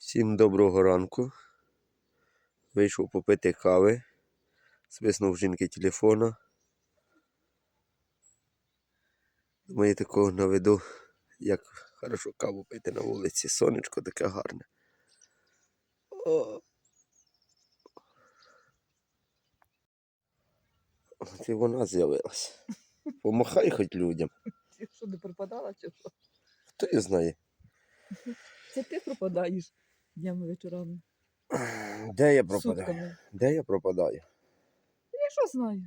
Всім доброго ранку. Вийшов попити кави. Свиснув жінки телефона. Думаю, такого наведу, як хорошо каву пити на вулиці. Сонечко таке гарне. О. От і вона з'явилась. Помахай хоч людям. Ти що не пропадала чи що? Хто її знає? Це ти пропадаєш днями вечорами. Де я пропадаю? Сутками. Де я пропадаю? Я що знаю?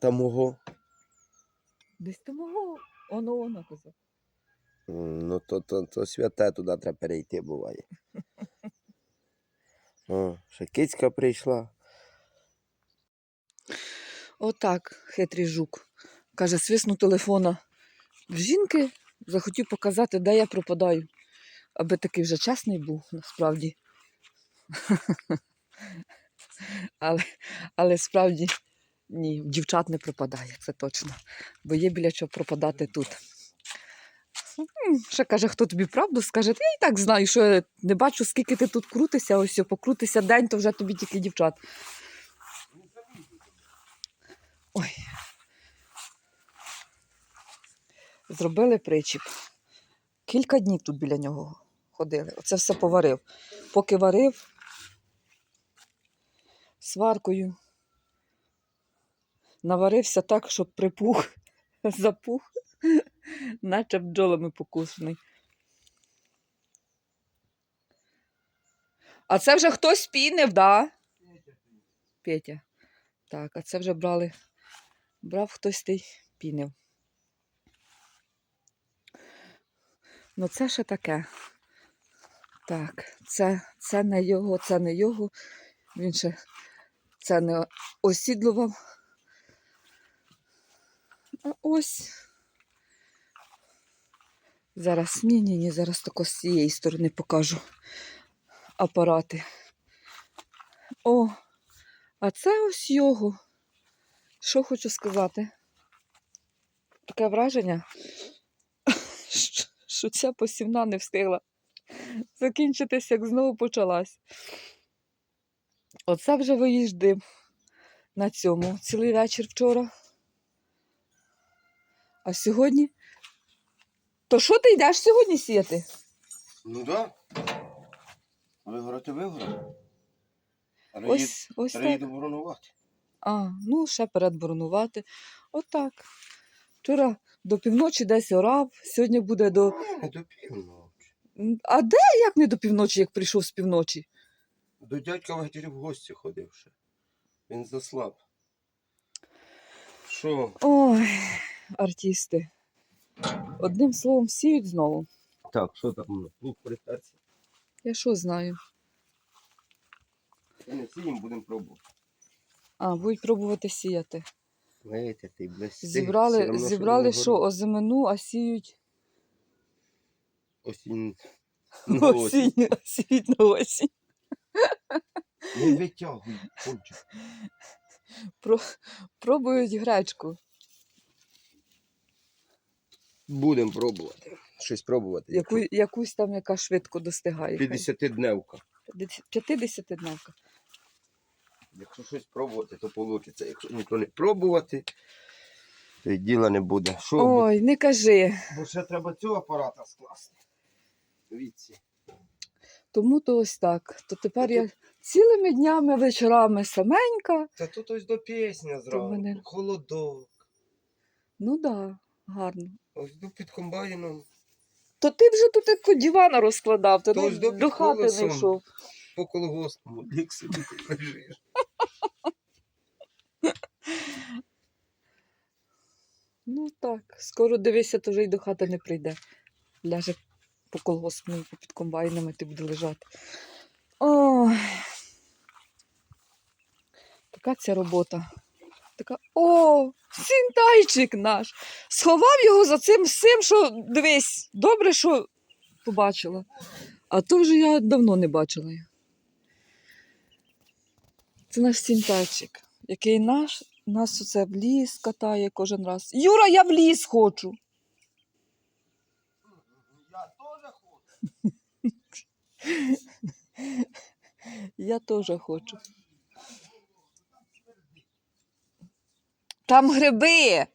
Та мого. Десь ти мого. Оно вона казав. Ну, то, то, то святе туди треба перейти буває. О, ще кицька прийшла. Отак, хитрий жук. Каже, свисну телефона в жінки, захотів показати, де я пропадаю. Аби такий вже чесний був, насправді. але, але справді ні, дівчат не пропадає, це точно. Бо є біля чого пропадати тут. Ще каже, хто тобі правду скаже, я і так знаю, що я не бачу, скільки ти тут крутишся, ось покрутися день, то вже тобі тільки дівчат. Ой. Зробили причіп. Кілька днів тут біля нього ходили. Оце все поварив. Поки варив сваркою, наварився так, щоб припух, запух, наче бджолами покусаний. А це вже хтось пінив, да? Петя. Так, а це вже брали. Брав хтось той пінив. Ну, це ще таке. Так, це, це не його, це не його. Він ще це не осідлував. А ось. Зараз ні, ні, ні, зараз тако з цієї сторони покажу апарати. О, а це ось його. Що хочу сказати? Таке враження, що- ця посівна не встигла закінчитись, як знову почалась. Оце вже виїжджив на цьому цілий вечір вчора. А сьогодні. То що ти йдеш сьогодні сіяти? Ну так. Да. Вигорати вигорати. Ось, ось так. воронувати. А, ну, ще передборонувати. Отак. Вчора до півночі десь орав, сьогодні буде до. Не до півночі. А де як не до півночі, як прийшов з півночі? До дядька Вагтірі в гості ходив ще. Він заслаб. Що? Ой, артисти. Одним словом, сіють знову. Так, що там? ну, Плуг. Я що знаю. Не сіємо, будемо пробувати. А, будуть пробувати сіяти. Знаєте, ти блестить. Зібрали, зібрали що, озимину, а сіють Осінь. на осінь. осінь, а на осінь. Не витягуй, кончик. Про, пробують гречку. Будемо пробувати. Щось пробувати. Яку, якусь там, яка швидко достигає. 50-дневка. 50 дневка. Якщо щось пробувати, то вийде. Якщо ніхто не пробувати, то й діла не буде. Що? Ой, не кажи. Бо ще треба цього апарата скласти. Дивіться. Тому то ось так. То тепер я цілими днями, вечорами саменька. Та тут ось до пісня зразу. мене- Холодок. Ну так, да, гарно. Ось до під комбайном. То ти вже тут як дивана розкладав, ти То ось до, до хати не колесом. йшов. По колгоспу. Як собі лежиш. Ну так, скоро дивися, то вже й до хати не прийде. Ляже по колгоспному, під комбайнами ти буде лежати. Ой. Така ця робота. Така, о, сінтайчик наш. Сховав його за цим всім, що дивись, добре, що побачила. А то вже я давно не бачила. Це наш сінтайчик, який наш, нас оце в ліс катає кожен раз. Юра, я в ліс хочу. Я теж хочу. Там гриби.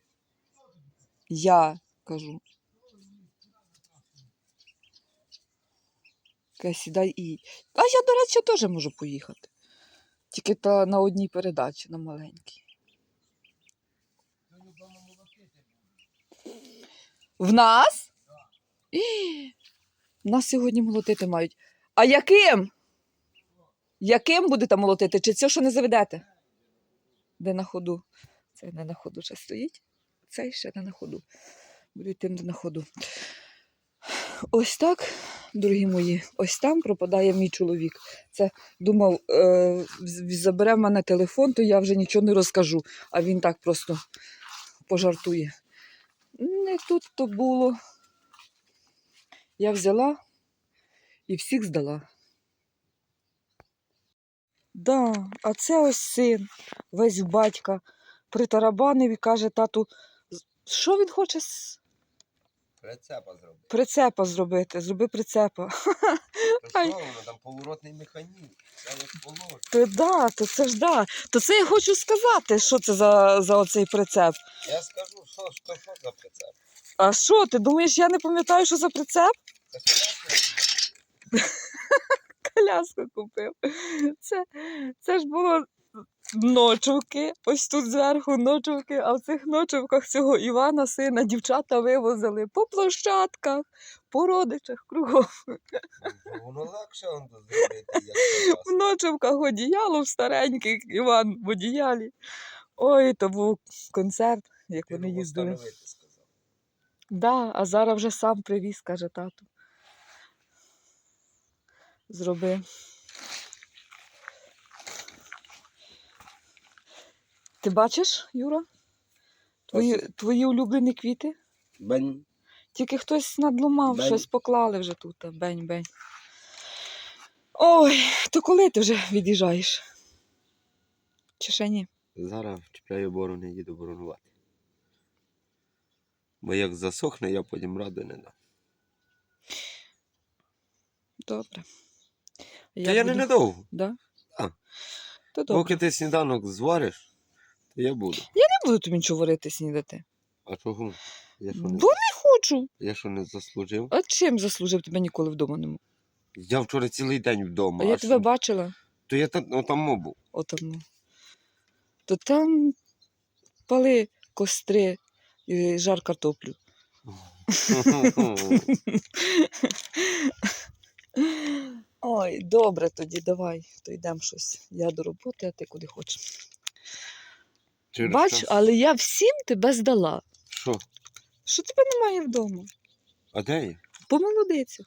Я кажу. Сідай і. А я, до речі, теж можу поїхати. Тільки то на одній передачі, на маленькій. В нас? І, нас сьогодні молотити мають. А яким? Яким будете молотити? Чи це, що не заведете? Де на ходу? Це не на ходу ще стоїть. Цей ще не на ходу. Буду йти на ходу. Ось так, дорогі мої, ось там пропадає мій чоловік. Це думав, е, забере в мене телефон, то я вже нічого не розкажу. А він так просто пожартує. Не тут то було. Я взяла і всіх здала. Да, а це ось син, весь в батька, притарабанив і каже тату, що він хоче з Прицепа зробити. прицепа зробити? Зроби прицепа. То Ай. що воно там поворотний механізм. Це як положено. То да, то це ж да. То це я хочу сказати, що це за, за оцей прицеп. Я скажу, що, що, що за прицеп. А що, ти думаєш, я не пам'ятаю, що за прицеп? Коляску купив. Це, це ж було ночовки, ось тут зверху ночовки, а в цих ночовках цього Івана сина дівчата вивозили по площадках, по родичах кругом. Воно легше он зробити, В ночовках одіяло в стареньких Іван в одіялі. Ой, то був концерт, як вони їздили. сказав. Да, а зараз вже сам привіз, каже тату. Зроби. Ти бачиш, Юра? Твої, твої улюблені квіти? Бень. Тільки хтось надломав, Бень. щось поклали вже тут. Бень-бень. Ой, то коли ти вже від'їжджаєш? Чи ще ні? Зараз чіпляю борони, їду боронувати. Бо як засохне, я потім ради не дам. Добре. Та я не надовго. Да? А. То добре. Поки ти сніданок звариш, то я буду. Я Не буду тобі нічого варити, снідати. А чого? Я що Бо не, не хочу. я що не заслужив? А чим заслужив тебе ніколи вдома не був? Я вчора цілий день вдома. А я що? тебе бачила То я там, ну, був. отому. То там пали костри і жар картоплю. Ой, добре тоді, давай, то йдемо щось. Я до роботи, а ти куди хочеш. Через Бач, час- але я всім тебе здала. Що? Що тебе немає вдома? А де я? По молодицях.